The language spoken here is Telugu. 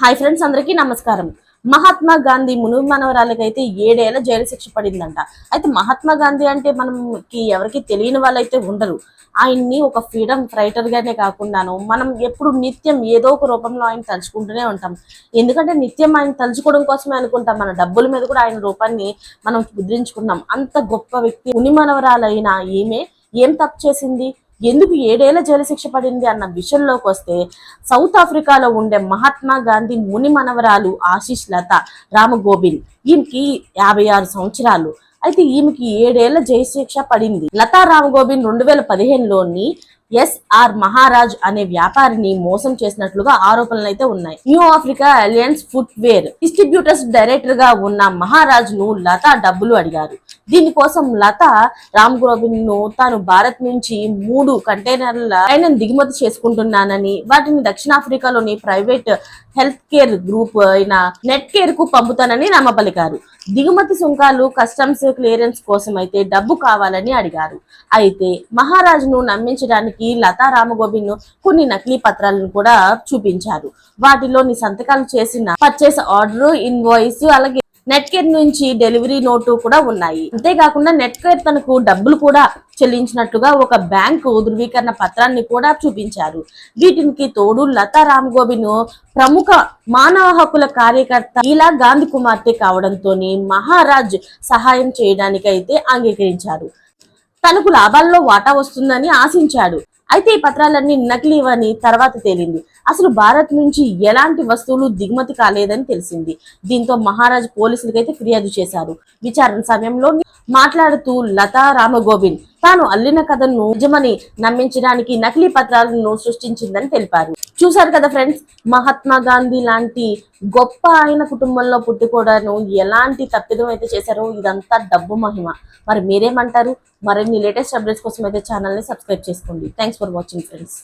హాయ్ ఫ్రెండ్స్ అందరికీ నమస్కారం. మహాత్మా గాంధీ మునుగు అయితే ఏడేళ్ళ జైలు శిక్ష పడిందంట. అయితే మహాత్మా గాంధీ అంటే మనకి ఎవరికి తెలియని వాళ్ళైతే ఉండరు. ఆయన్ని ఒక ఫ్రీడమ్ ఫైటర్ గానే కాకుండాను మనం ఎప్పుడు నిత్యం ఏదో ఒక రూపంలో ఆయన తలుచుకుంటూనే ఉంటాం. ఎందుకంటే నిత్యం ఆయన తలుచుకోవడం కోసమే అనుకుంటాం. మన డబ్బుల మీద కూడా ఆయన రూపాన్ని మనం ముద్రించుకున్నాం. అంత గొప్ప వ్యక్తి ముని మనవరాలైన ఈమె ఏం తప్పు చేసింది? ఎందుకు ఏడేళ్ళ జైలు శిక్ష పడింది అన్న విషయంలోకి వస్తే సౌత్ ఆఫ్రికాలో ఉండే మహాత్మా గాంధీ ముని మనవరాలు ఆశీష్ లత రామగోబింద్ ఈమెకి యాభై ఆరు సంవత్సరాలు. అయితే ఈమెకి ఏడేళ్ళ జైలు శిక్ష పడింది. లతా రామగోబింద్ రెండు వేల పదిహేనులోని ఎస్ఆర్ మహారాజ్ అనే వ్యాపారిని మోసం చేసినట్లుగా ఆరోపణలు అయితే ఉన్నాయి. New Africa alliance footwear distributors డైరెక్టర్గా ఉన్న మహారాజ్ను లతా డబ్బులు అడిగారు. దీనికోసం లత రామ్ గోవింద్ను తాను భారత్ నుంచి మూడు కంటైనర్ల ఆయన దిగుమతి చేసుకుంటున్నానని వాటిని దక్షిణాఫ్రికాలోని ప్రైవేట్ హెల్త్ కేర్ గ్రూప్ అయిన నెట్ కేర్కు పంపుతానని నమ్మపలికారు దిగుమతి సుంకాలు కస్టమ్స్ క్లియరెన్స్ కోసం అయితే డబ్బు కావాలని అడిగారు. అయితే మహారాజును నమ్మించడానికి లతా రామగోబిన్ కొన్ని నకిలీ పత్రాలను కూడా చూపించారు. వాటిలోని సంతకాలు చేసిన పర్చేస్ ఆర్డర్ ఇన్వాయిస్ అలాగే నెట్కేర్ నుంచి డెలివరీ నోటు కూడా ఉన్నాయి. అంతేకాకుండా నెట్కేర్ తనకు డబ్బులు కూడా చెల్లించినట్లుగా ఒక బ్యాంకు ధృవీకరణ పత్రాన్ని కూడా చూపించారు. వీటికి తోడు లతా రామ్ గోబిన్ ప్రముఖ మానవ హక్కుల కార్యకర్త ఇలా గాంధీ కుమార్తె కావడంతో మహారాజ్ సహాయం చేయడానికైతే అంగీకరించారు. తనకు లాభాల్లో వాటా వస్తుందని ఆశించాడు. అయితే ఈ పత్రాలన్నీ నకిలీవని తర్వాత తేలింది. అసలు భారత్ నుంచి ఎలాంటి వస్తువులు దిగుమతి కాలేదని తెలిసింది. దీంతో మహారాజ్ పోలీసులకైతే ఫిర్యాదు చేశారు. విచారణ సమయంలో మాట్లాడుతూ లతా రామగోవింద్ తాను అల్లిన కథను నిజమని నమ్మించడానికి నకిలీ పత్రాలను సృష్టించిందని తెలిపారు. చూశారు కదా ఫ్రెండ్స్ మహాత్మా గాంధీ లాంటి గొప్ప ఆయన కుటుంబంలో పుట్టుకోవడాను ఎలాంటి తప్పిదం అయితే చేశారో ఇదంతా డబ్బు మహిమ. మరి మీరేమంటారు? మరిన్ని లేటెస్ట్ అప్డేట్స్ కోసం అయితే ఛానల్ని సబ్స్క్రైబ్ చేసుకోండి. Thanks for watching friends